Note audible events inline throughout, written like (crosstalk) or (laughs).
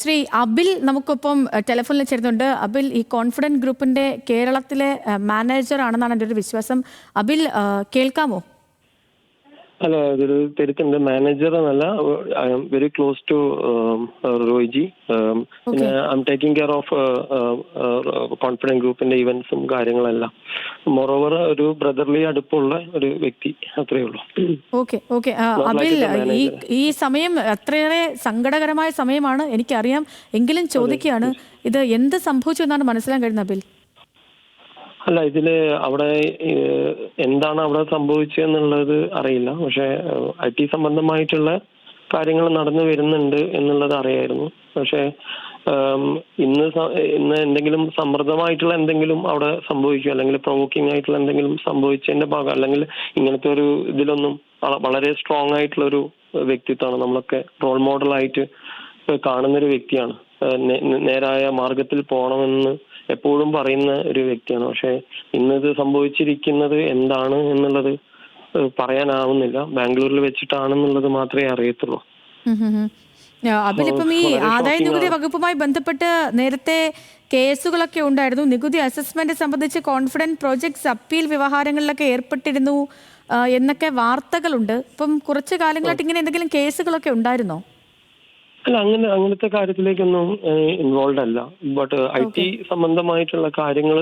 ശ്രീ അബിൽ നമുക്കൊപ്പം ടെലിഫോണിൽ ചേരുന്നുണ്ട്. അബിൽ ഈ കോൺഫിഡന്റ് ഗ്രൂപ്പിന്റെ കേരളത്തിലെ മാനേജർ ആണെന്നാണ് എന്റെ ഒരു വിശ്വാസം. അബിൽ കേൾക്കാമോ? അല്ല ഇതൊരു തിരുത്തുണ്ട് മാനേജർ എന്നല്ല I'm very close to റോയ്ജി. I'm taking care of confidence ഗ്രൂപ്പിന്റെ ഇവന്റ്സും കാര്യങ്ങളെല്ലാം. മൊറോവർ ഒരു ബ്രദർലി അടുപ്പുള്ള ഒരു വ്യക്തി അത്രേ ഉള്ളൂ. ഓക്കെ ഓക്കെ അബിൽ ഈ ഈ സമയം അത്രയേറെ സങ്കടകരമായ സമയമാണ് എനിക്കറിയാം. എങ്കിലും ചോദിക്കുകയാണ് ഇത് എന്ത് സംഭവിച്ചു എന്നാണ് മനസ്സിലാൻ കഴിയുന്നത് അബിൽ അല്ല ഇതിൽ അവിടെ എന്താണ് അവിടെ സംഭവിച്ചതെന്നുള്ളത് അറിയില്ല. പക്ഷെ ഐ ടി സംബന്ധമായിട്ടുള്ള കാര്യങ്ങൾ നടന്നു വരുന്നുണ്ട് എന്നുള്ളത് അറിയായിരുന്നു. പക്ഷെ ഇന്ന് ഇന്ന് എന്തെങ്കിലും സമ്മർദ്ദമായിട്ടുള്ള എന്തെങ്കിലും അവിടെ സംഭവിക്കും അല്ലെങ്കിൽ പ്രൊവോക്കിംഗ് ആയിട്ടുള്ള എന്തെങ്കിലും സംഭവിച്ചതിന്റെ ഭാഗം അല്ലെങ്കിൽ ഇങ്ങനത്തെ ഒരു ഇതിലൊന്നും വളരെ സ്ട്രോങ് ആയിട്ടുള്ള ഒരു വ്യക്തിത്വമാണ് നമ്മളൊക്കെ റോൾ മോഡലായിട്ട് കാണുന്ന ഒരു വ്യക്തിയാണ്. നേരായ മാർഗത്തിൽ പോകണമെന്ന് എപ്പോഴും പറയുന്ന ഒരു വ്യക്തിയാണ്. പക്ഷെ ഇന്നത് സംഭവിച്ചിരിക്കുന്നത് എന്താണ് എന്നുള്ളത് പറയാനാവുന്നില്ല. ബാംഗ്ലൂരിൽ വെച്ചിട്ടാണെന്നുള്ളത് മാത്രമേ അറിയത്തുള്ളൂ. ഇപ്പം ഈ ആദായ നികുതി വകുപ്പുമായി ബന്ധപ്പെട്ട് നേരത്തെ കേസുകളൊക്കെ ഉണ്ടായിരുന്നു. നികുതി അസസ്മെന്റ് സംബന്ധിച്ച് കോൺഫിഡന്റ് പ്രോജക്ട്സ് അപ്പീൽ വ്യവഹാരങ്ങളിലൊക്കെ ഏർപ്പെട്ടിരുന്നു എന്നൊക്കെ വാർത്തകളുണ്ട്. ഇപ്പം കുറച്ച് കാലങ്ങളായിട്ട് ഇങ്ങനെ എന്തെങ്കിലും കേസുകളൊക്കെ ഉണ്ടായിരുന്നോ? അല്ല അങ്ങനെ അങ്ങനത്തെ കാര്യത്തിലേക്കൊന്നും ഇൻവോൾവ് അല്ല. ബട്ട് ഐ ടി സംബന്ധമായിട്ടുള്ള കാര്യങ്ങൾ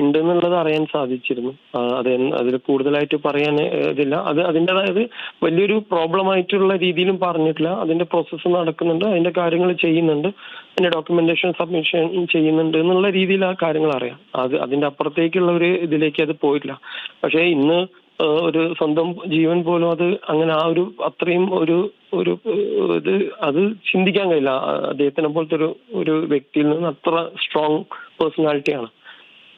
ഉണ്ടെന്നുള്ളത് അറിയാൻ സാധിച്ചിരുന്നു. അത് അതിൽ കൂടുതലായിട്ട് പറയാൻ ഇതില്ല. അത് അതിന്റെതായത് വലിയൊരു പ്രോബ്ലം ആയിട്ടുള്ള രീതിയിലും പറഞ്ഞിട്ടില്ല. അതിന്റെ പ്രോസസ്സ് നടക്കുന്നുണ്ട് അതിന്റെ കാര്യങ്ങൾ ചെയ്യുന്നുണ്ട് അതിന്റെ ഡോക്യുമെന്റേഷൻ സബ്മിഷൻ ചെയ്യുന്നുണ്ട് എന്നുള്ള രീതിയിൽ ആ കാര്യങ്ങൾ അറിയാം. അത് അതിന്റെ അപ്പുറത്തേക്കുള്ള ഒരു ഇതിലേക്ക് അത് പോയിട്ടില്ല. പക്ഷേ ഇന്ന് ഒരു സ്വന്തം ജീവൻ പോലും അത് അങ്ങനെ ആ ഒരു അത്രയും ഒരു ഒരു ഇത് അത് ചിന്തിക്കാൻ കഴിയില്ല. അദ്ദേഹത്തിനെ പോലത്തെ ഒരു ഒരു വ്യക്തിയിൽ നിന്ന് അത്ര സ്ട്രോങ് പേഴ്സണാലിറ്റിയാണ്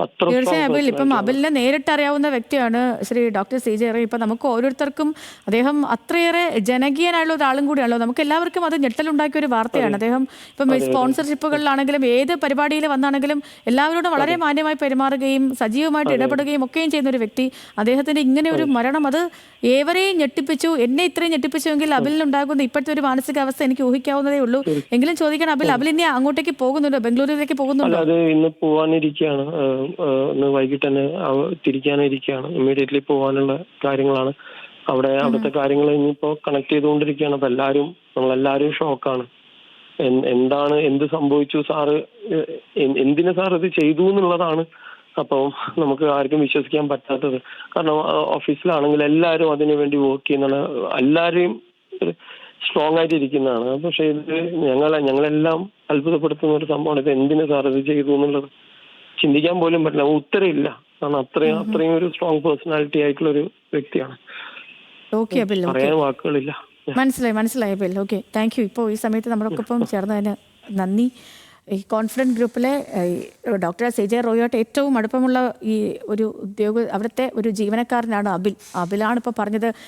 തീർച്ചയായും അബിൽ ഇപ്പം. അബിലിനെ നേരിട്ട് അറിയാവുന്ന വ്യക്തിയാണ് Shri doctor C J Ray ഇപ്പം നമുക്ക് ഓരോരുത്തർക്കും അദ്ദേഹം അത്രയേറെ ജനകീയനായുള്ള ഒരാളും കൂടിയാണല്ലോ. നമുക്ക് എല്ലാവർക്കും അത് ഞെട്ടലുണ്ടാക്കിയ ഒരു വാർത്തയാണ്. അദ്ദേഹം ഇപ്പം സ്പോൺസർഷിപ്പുകളിലാണെങ്കിലും ഏത് പരിപാടിയിൽ വന്നാണെങ്കിലും എല്ലാവരോടും വളരെ മാന്യമായി പെരുമാറുകയും സജീവമായിട്ട് ഇടപെടുകയും ഒക്കെയും ചെയ്യുന്ന ഒരു വ്യക്തി. അദ്ദേഹത്തിന്റെ ഇങ്ങനെ ഒരു മരണം അത് ഏവരെയും ഞെട്ടിപ്പിച്ചു. എന്നെ ഇത്രയും ഞെട്ടിപ്പിച്ചുവെങ്കിൽ അബിലിനുണ്ടാകുന്ന ഇപ്പോഴത്തെ ഒരു മാനസികാവസ്ഥ എനിക്ക് ഊഹിക്കാവുന്നതേ ഉള്ളൂ. എങ്കിലും ചോദിക്കാൻ അബിൽ അബിൽ ഇനി അങ്ങോട്ടേക്ക് പോകുന്നുണ്ടോ? ബംഗളൂരുവിലേക്ക് പോകുന്നുണ്ടോ? ഇന്ന് പോവാനിരിക്കുകയാണ്. ഇന്ന് വൈകിട്ട് തന്നെ തിരിക്കാനിരിക്കുകയാണ്. ഇമ്മീഡിയറ്റ്ലി പോകാനുള്ള കാര്യങ്ങളാണ്. അവിടെ അവിടുത്തെ കാര്യങ്ങൾ ഇനിയിപ്പോ കണക്ട് ചെയ്തുകൊണ്ടിരിക്കുകയാണ്. അപ്പൊ എല്ലാരും നമ്മളെല്ലാരും ഷോക്കാണ് എന്താണ് എന്ത് സംഭവിച്ചു സാറ്? എന്തിനു സാർ ഇത് ചെയ്തു എന്നുള്ളതാണ് അപ്പോൾ നമുക്ക് ആർക്കും വിശ്വസിക്കാൻ പറ്റാത്തത്. കാരണം ഓഫീസിലാണെങ്കിൽ എല്ലാവരും അതിനു വേണ്ടി വർക്ക് ചെയ്യുന്നതാണ്. എല്ലാവരെയും സ്ട്രോങ് ആയിട്ട് ഇരിക്കുന്നതാണ് പക്ഷെ ഇത് ഞങ്ങളെ ഞങ്ങളെല്ലാം അത്ഭുതപ്പെടുത്തുന്ന ഒരു സംഭവമാണ്. ഇത് എന്തിനു സാർ ഇത് ചെയ്തു എന്നുള്ളത്? ചിന്തിക്കാൻ പോലും പറ്റില്ല. ഉത്തരയില്ല കാരണം അത്രയും അത്രയും ഒരു സ്ട്രോങ് പേഴ്സണാലിറ്റി ആയിട്ടുള്ള ഒരു വ്യക്തിയാണ്. പറയാൻ വാക്കുകളില്ല. മനസ്സിലായി മനസ്സിലായി ബിൽ ഓക്കെ താങ്ക് യു ഇപ്പോൾ ഈ സമയത്ത് നമ്മളൊക്കെപ്പം (laughs) ചേർന്നതിന് നന്ദി. ഈ കോൺഫിഡന്റ് ഗ്രൂപ്പിലെ ഡോക്ടർ സി ജെ റോയോട്ട് ഏറ്റവും അടുപ്പമുള്ള ഈ ഒരു ഉദ്യോഗ അവിടുത്തെ ഒരു ജീവനക്കാരനാണ് അബിൽ. അബിലാണ് ഇപ്പോൾ പറഞ്ഞത്